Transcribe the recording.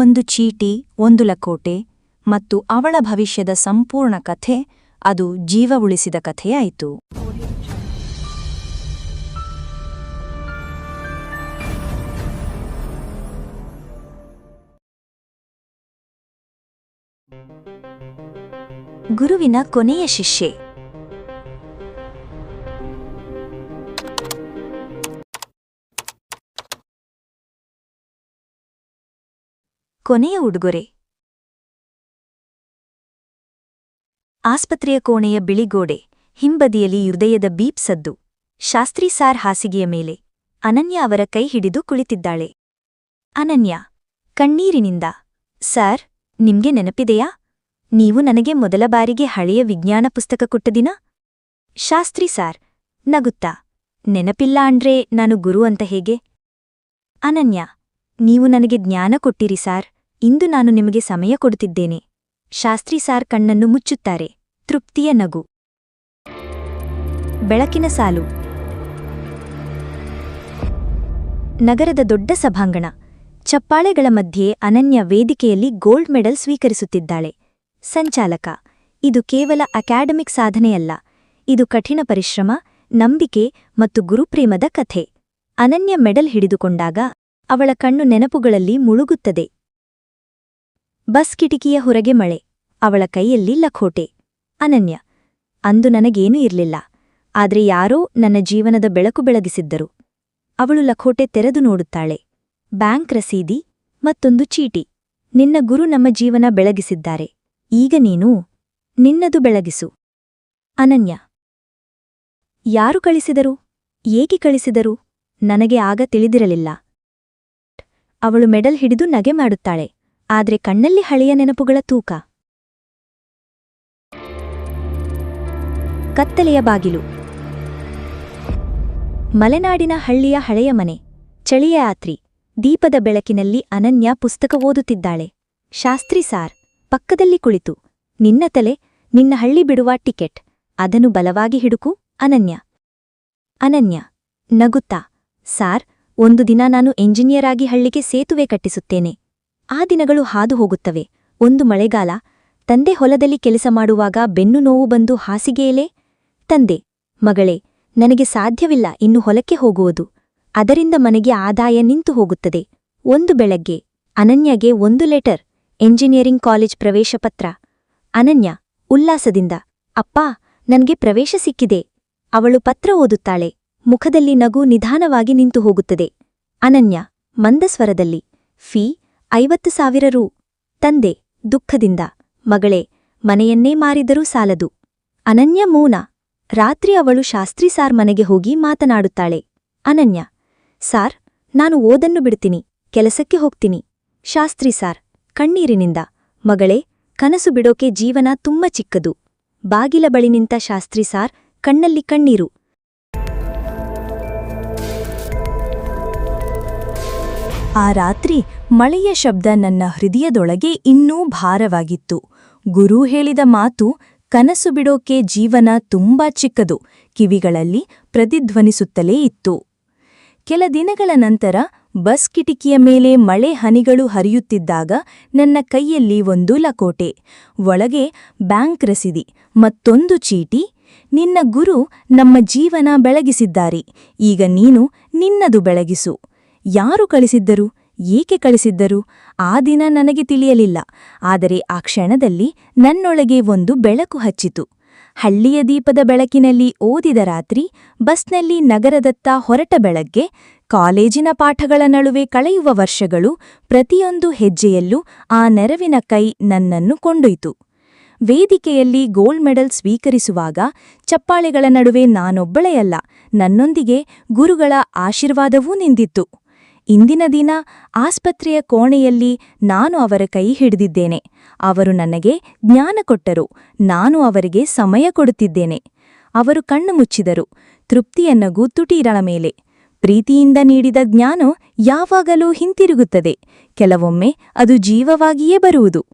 ಒಂದು ಚೀಟಿ, ಒಂದು ಲಕೋಟೆ ಮತ್ತು ಅವಳ ಭವಿಷ್ಯದ ಸಂಪೂರ್ಣ ಕಥೆ ಅದು ಜೀವ ಉಳಿಸಿದ ಕಥೆಯಾಯಿತು. ಗುರುವಿನ ಕೊನೆಯ ಶಿಷ್ಯೆ. ಕೊನೆಯ ಉಡುಗೊರೆ. ಆಸ್ಪತ್ರೆಯ ಕೋಣೆಯ ಬಿಳಿಗೋಡೆ, ಹಿಂಬದಿಯಲ್ಲಿ ಹೃದಯದ ಬೀಪ್ ಸದ್ದು. ಶಾಸ್ತ್ರಿ ಸಾರ್ ಹಾಸಿಗೆಯ ಮೇಲೆ, ಅನನ್ಯ ಅವರ ಕೈ ಹಿಡಿದು ಕುಳಿತಿದ್ದಾಳೆ. ಅನನ್ಯ, ಕಣ್ಣೀರಿನಿಂದ, ಸಾರ್, ನಿಮ್ಗೆ ನೆನಪಿದೆಯಾ? ನೀವು ನನಗೆ ಮೊದಲ ಬಾರಿಗೆ ಹಳೆಯ ವಿಜ್ಞಾನ ಪುಸ್ತಕ ಕೊಟ್ಟ ದಿನ ಶಾಸ್ತ್ರಿ ಸಾರ್, ನಗುತ್ತಾ, ನೆನಪಿಲ್ಲ ಅಂಡ್ರೆ ನಾನು ಗುರು ಅಂತ ಹೇಗೆ? ಅನನ್ಯ, ನೀವು ನನಗೆ ಜ್ಞಾನ ಕೊಟ್ಟಿರಿ ಸಾರ್ ಇಂದು ನಾನು ನಿಮಗೆ ಸಮಯ ಕೊಡುತ್ತಿದ್ದೇನೆ. ಶಾಸ್ತ್ರಿ ಸಾರ್ ಕಣ್ಣನ್ನು ಮುಚ್ಚುತ್ತಾರೆ. ತೃಪ್ತಿಯ ನಗು. ಬೆಳಕಿನ ಸಾಲು. ನಗರದ ದೊಡ್ಡ ಸಭಾಂಗಣ. ಚಪ್ಪಾಳೆಗಳ ಮಧ್ಯೆ ಅನನ್ಯ ವೇದಿಕೆಯಲ್ಲಿ ಗೋಲ್ಡ್ ಮೆಡಲ್ ಸ್ವೀಕರಿಸುತ್ತಿದ್ದಾಳೆ. ಸಂಚಾಲಕ. ಇದು ಕೇವಲ ಅಕಾಡೆಮಿಕ್ ಸಾಧನೆಯಲ್ಲ. ಇದು ಕಠಿಣ ಪರಿಶ್ರಮ, ನಂಬಿಕೆ ಮತ್ತು ಗುರುಪ್ರೇಮದ ಕಥೆ. ಅನನ್ಯ ಮೆಡಲ್ ಹಿಡಿದುಕೊಂಡಾಗ ಅವಳ ಕಣ್ಣು ನೆನಪುಗಳಲ್ಲಿ ಮುಳುಗುತ್ತದೆ. ಬಸ್ ಕಿಟಿಕಿಯ ಹೊರಗೆ ಮಳೆ. ಅವಳ ಕೈಯಲ್ಲಿ ಲಖೋಟೆ. ಅನನ್ಯ. ಅಂದು ನನಗೇನೂ ಇರಲಿಲ್ಲ. ಆದ್ರೆ ಯಾರೋ ನನ್ನ ಜೀವನದ ಬೆಳಕು ಬೆಳಗಿಸಿದ್ದರು. ಅವಳು ಲಖೋಟೆ ತೆರೆದು ನೋಡುತ್ತಾಳೆ. ಬ್ಯಾಂಕ್ ರಸೀದಿ, ಮತ್ತೊಂದು ಚೀಟಿ. ನಿನ್ನ ಗುರು ನಮ್ಮ ಜೀವನ ಬೆಳಗಿಸಿದ್ದಾರೆ. ಈಗ ನೀನು ನಿನ್ನದು ಬೆಳಗಿಸು. ಅನನ್ಯ. ಯಾರು ಕಳಿಸಿದರು? ಏಕೆ ಕಳಿಸಿದರು? ನನಗೆ ಆಗ ತಿಳಿದಿರಲಿಲ್ಲ. ಅವಳು ಮೆಡಲ್ ಹಿಡಿದು ನಗೆ ಮಾಡುತ್ತಾಳೆ. ಆದ್ರೆ ಕಣ್ಣಲ್ಲಿ ಹಳೆಯ ನೆನಪುಗಳ ತೂಕ. ಕತ್ತಲೆಯ ಬಾಗಿಲು. ಮಲೆನಾಡಿನ ಹಳ್ಳಿಯ ಹಳೆಯ ಮನೆ, ಚಳಿಯ ಯಾತ್ರಿ, ದೀಪದ ಬೆಳಕಿನಲ್ಲಿ ಅನನ್ಯ ಪುಸ್ತಕ ಓದುತ್ತಿದ್ದಾಳೆ. ಶಾಸ್ತ್ರಿ ಸಾರ್, ಪಕ್ಕದಲ್ಲಿ ಕುಳಿತು, ನಿನ್ನ ತಲೆ, ನಿನ್ನ ಹಳ್ಳಿ ಬಿಡುವ ಟಿಕೆಟ್, ಅದನ್ನು ಬಲವಾಗಿ ಹಿಡುಕು, ಅನನ್ಯ. ಅನನ್ಯ, ನಗುತ್ತಾ, ಸಾರ್, ಒಂದು ದಿನ ನಾನು ಎಂಜಿನಿಯರ್ ಆಗಿ ಹಳ್ಳಿಗೆ ಸೇತುವೆ ಕಟ್ಟಿಸುತ್ತೇನೆ. ಆ ದಿನಗಳು ಹಾದು ಹೋಗುತ್ತವೆ ಒಂದು ಮಳೆಗಾಲ, ತಂದೆ ಹೊಲದಲ್ಲಿ ಕೆಲಸ ಮಾಡುವಾಗ ಬೆನ್ನು ನೋವು ಬಂದು ಹಾಸಿಗೆಯಲೇ ತಂದೆ, ಮಗಳೇ, ನನಗೆ ಸಾಧ್ಯವಿಲ್ಲ ಇನ್ನು ಹೊಲಕ್ಕೆ ಹೋಗುವುದು. ಅದರಿಂದ ಮನೆಗೆ ಆದಾಯ ನಿಂತು ಹೋಗುತ್ತದೆ. ಒಂದು ಬೆಳಗ್ಗೆ, ಅನನ್ಯಗೆ ಒಂದು ಲೆಟರ್, ಎಂಜಿನಿಯರಿಂಗ್ ಕಾಲೇಜ್ ಪ್ರವೇಶ ಪತ್ರ. ಅನನ್ಯ, ಉಲ್ಲಾಸದಿಂದ, ಅಪ್ಪಾ, ನನಗೆ ಪ್ರವೇಶ ಸಿಕ್ಕಿದೆ. ಅವಳು ಪತ್ರ ಓದುತ್ತಾಳೆ. ಮುಖದಲ್ಲಿ ನಗು ನಿಧಾನವಾಗಿ ನಿಂತು ಹೋಗುತ್ತದೆ. ಅನನ್ಯ, ಮಂದಸ್ವರದಲ್ಲಿ, ಫೀ ಐವತ್ತು ಸಾವಿರ ರೂ. ತಂದೆ, ದುಃಖದಿಂದ. ಮಗಳೇ, ಮನೆಯನ್ನೇ ಮಾರಿದರೂ ಸಾಲದು. ಅನನ್ಯ ಮೌನ. ರಾತ್ರಿ ಅವಳು ಶಾಸ್ತ್ರಿ ಸಾರ್ ಮನೆಗೆ ಹೋಗಿ ಮಾತನಾಡುತ್ತಾಳೆ. ಅನನ್ಯ. ಸಾರ್, ನಾನು ಓದನ್ನು ಬಿಡ್ತೀನಿ. ಕೆಲಸಕ್ಕೆ ಹೋಗ್ತೀನಿ. ಶಾಸ್ತ್ರಿ ಸಾರ್, ಕಣ್ಣೀರಿನಿಂದ. ಮಗಳೇ, ಕನಸು ಬಿಡೋಕೆ ಜೀವನ ತುಂಬ ಚಿಕ್ಕದು. ಬಾಗಿಲ ಬಳಿ ನಿಂತ ಶಾಸ್ತ್ರಿ ಸಾರ್, ಕಣ್ಣಲ್ಲಿ ಕಣ್ಣೀರು. ಆ ರಾತ್ರಿ ಮಳೆಯ ಶಬ್ದ ನನ್ನ ಹೃದಯದೊಳಗೆ ಇನ್ನೂ ಭಾರವಾಗಿತ್ತು. ಗುರು ಹೇಳಿದ ಮಾತು ಕನಸು ಬಿಡೋಕೆ ಜೀವನ ತುಂಬಾ ಚಿಕ್ಕದು, ಕಿವಿಗಳಲ್ಲಿ ಪ್ರತಿಧ್ವನಿಸುತ್ತಲೇ ಇತ್ತು. ಕೆಲ ದಿನಗಳ ನಂತರ ಬಸ್ ಕಿಟಿಕಿಯ ಮೇಲೆ ಮಳೆ ಹನಿಗಳು ಹರಿಯುತ್ತಿದ್ದಾಗ ನನ್ನ ಕೈಯಲ್ಲಿ ಒಂದು ಲಕೋಟೆ, ಒಳಗೆ ಬ್ಯಾಂಕ್ ರಸೀದಿ, ಮತ್ತೊಂದು ಚೀಟಿ, ನಿನ್ನ ಗುರು ನಮ್ಮ ಜೀವನ ಬೆಳಗಿಸಿದ್ದಾರೆ, ಈಗ ನೀನು ನಿನ್ನದು ಬೆಳಗಿಸು. ಯಾರು ಕಳಿಸಿದ್ದರು? ಏಕೆ ಕಳಿಸಿದ್ದರು? ಆ ದಿನ ನನಗೆ ತಿಳಿಯಲಿಲ್ಲ. ಆದರೆ ಆ ಕ್ಷಣದಲ್ಲಿ ನನ್ನೊಳಗೆ ಒಂದು ಬೆಳಕು ಹಚ್ಚಿತು. ಹಳ್ಳಿಯ ದೀಪದ ಬೆಳಕಿನಲ್ಲಿ ಓದಿದ ರಾತ್ರಿ ಬಸ್ನಲ್ಲಿ ನಗರದತ್ತ ಹೊರಟ ಬೆಳಗ್ಗೆ ಕಾಲೇಜಿನ ಪಾಠಗಳ ನಡುವೆ ಕಳೆಯುವ ವರ್ಷಗಳು ಪ್ರತಿಯೊಂದು ಹೆಜ್ಜೆಯಲ್ಲೂ ಆ ನೆರವಿನ ಕೈ ನನ್ನನ್ನು ಕೊಂಡೊಯ್ತು. ವೇದಿಕೆಯಲ್ಲಿ ಗೋಲ್ಡ್ ಮೆಡಲ್ ಸ್ವೀಕರಿಸುವಾಗ ಚಪ್ಪಾಳೆಗಳ ನಡುವೆ ನಾನೊಬ್ಬಳೆಯಲ್ಲ ನನ್ನೊಂದಿಗೆ ಗುರುಗಳ ಆಶೀರ್ವಾದವೂ ನಿಂದಿತ್ತು ಇಂದಿನ ದಿನ ಆಸ್ಪತ್ರೆಯ ಕೋಣೆಯಲ್ಲಿ ನಾನು ಅವರ ಕೈ ಹಿಡಿದಿದ್ದೇನೆ. ಅವರು ನನಗೆ ಜ್ಞಾನ ಕೊಟ್ಟರು. ನಾನು ಅವರಿಗೆ ಸಮಯ ಕೊಡುತ್ತಿದ್ದೇನೆ. ಅವರು ಕಣ್ಣು ಮುಚ್ಚಿದರು. ತೃಪ್ತಿಯ ನಗು ತುಟೀರಳ ಮೇಲೆ. ಪ್ರೀತಿಯಿಂದ ನೀಡಿದ ಜ್ಞಾನ ಯಾವಾಗಲೂ ಹಿಂತಿರುಗುತ್ತದೆ. ಕೆಲವೊಮ್ಮೆ ಅದು ಜೀವವಾಗಿಯೇ ಬರುವುದು.